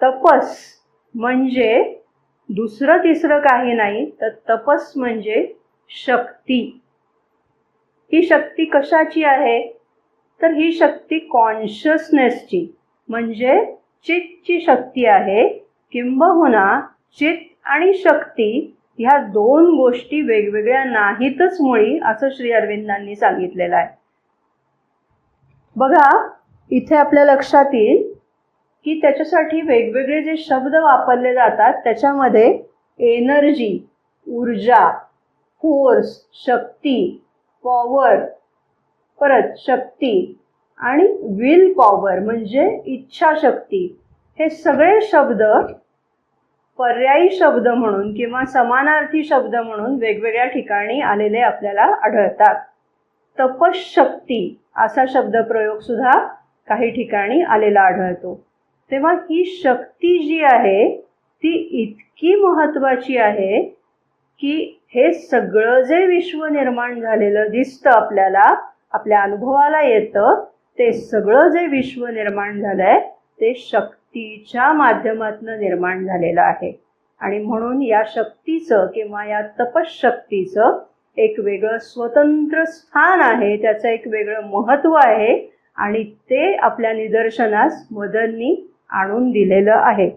तपस म्हणजे दुसरं तिसरं काही नाही तर तपस म्हणजे शक्ती. ही शक्ती कशाची आहे? तर ही शक्ती कॉन्शियसनेसची म्हणजे चितची शक्ती आहे. किंबहुना चित आणि शक्ती ह्या दोन गोष्टी वेगवेगळ्या नाहीतच मुळी असं श्री अरविंदांनी सांगितलेलं आहे. बघा इथे आपल्या लक्षात येईल की त्याच्यासाठी वेगवेगळे जे शब्द वापरले जातात त्याच्यामध्ये एनर्जी ऊर्जा फोर्स शक्ती पॉवर परत शक्ती आणि विल पॉवर म्हणजे इच्छाशक्ती. हे सगळे शब्द पर्यायी शब्द म्हणून किंवा समानार्थी शब्द म्हणून वेगवेगळ्या ठिकाणी आलेले आपल्याला आढळतात. तपशक्ती असा शब्दप्रयोग सुद्धा काही ठिकाणी आलेला आढळतो. तेव्हा ही शक्ती जी आहे ती इतकी महत्वाची आहे की हे सगळं जे विश्व निर्माण झालेलं दिसतं आपल्याला आपल्या अनुभवाला येतं ते सगळं जे विश्व निर्माण झालंय ते शक्तीच्या माध्यमातून निर्माण झालेलं आहे. आणि म्हणून या शक्तीचं किंवा या तपशक्तीचं एक वेगळं स्वतंत्र स्थान आहे त्याचं एक वेगळं महत्त्व आहे आणि ते आपल्या निदर्शनास मदननी आणून दिलेलं आहे.